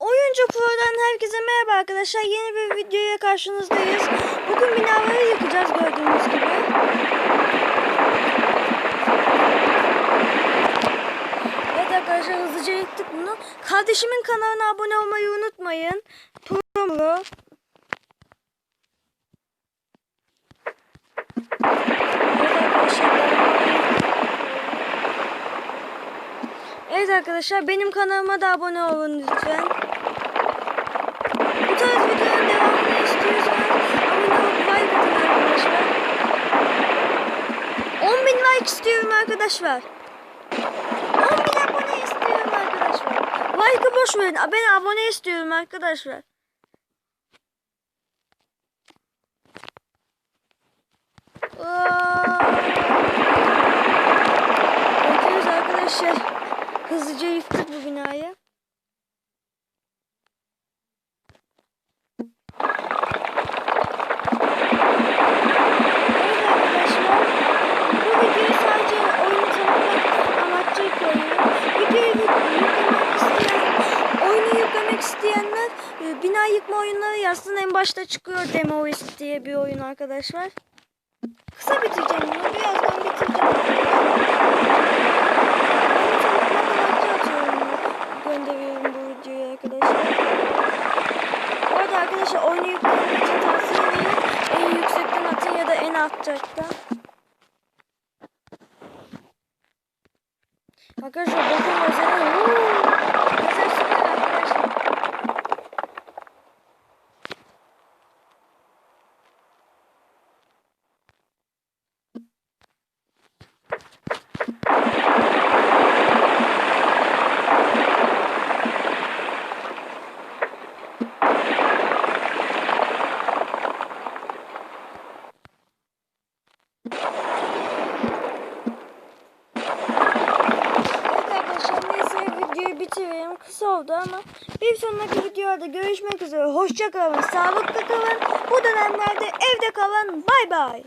Oyuncu Pro'dan herkese merhaba arkadaşlar. Yeni bir videoya karşınızdayız. Bugün binaları yıkacağız gördüğünüz gibi. Evet arkadaşlar hızlıca yıktık bunu. Kardeşimin kanalına abone olmayı unutmayın. Pro Evet arkadaşlar. Benim kanalıma da abone olun lütfen. Tarz videoların devamını istiyorsanız abone olup like atın arkadaşlar. 10 bin like istiyorum arkadaşlar. 10 bin abone istiyorum arkadaşlar. Like'ı boş verin. Ben abone istiyorum arkadaşlar. Gördüğünüz arkadaşlar hızlıca yıktık bu binayı. Evet arkadaşlar bu videoyu sadece oyunu tanıtmak amaçlı koyuyorum. Videoyu yüklemek isteyen, yüklemek isteyenler e, bina yıkma oyunları yazsın. En başta çıkıyor Demoist diye bir oyun arkadaşlar. Kısa bitireceğim bunu. Birazdan bitireceğim. Gönderiyorum bu videoyu arkadaşlar. Bu arada arkadaşlar oyunu yüklemek için tavsiye ederim. En yüksekten atın ya da en alttayken. Arkadaşlar bakın. Mesela süper arkadaşlar. Evet arkadaşlar neyse bitireyim. Kısa oldu ama bir sonraki videoda görüşmek üzere. Hoşça kalın, sağlıklı kalın. Bu dönemlerde evde kalın. Bay bay.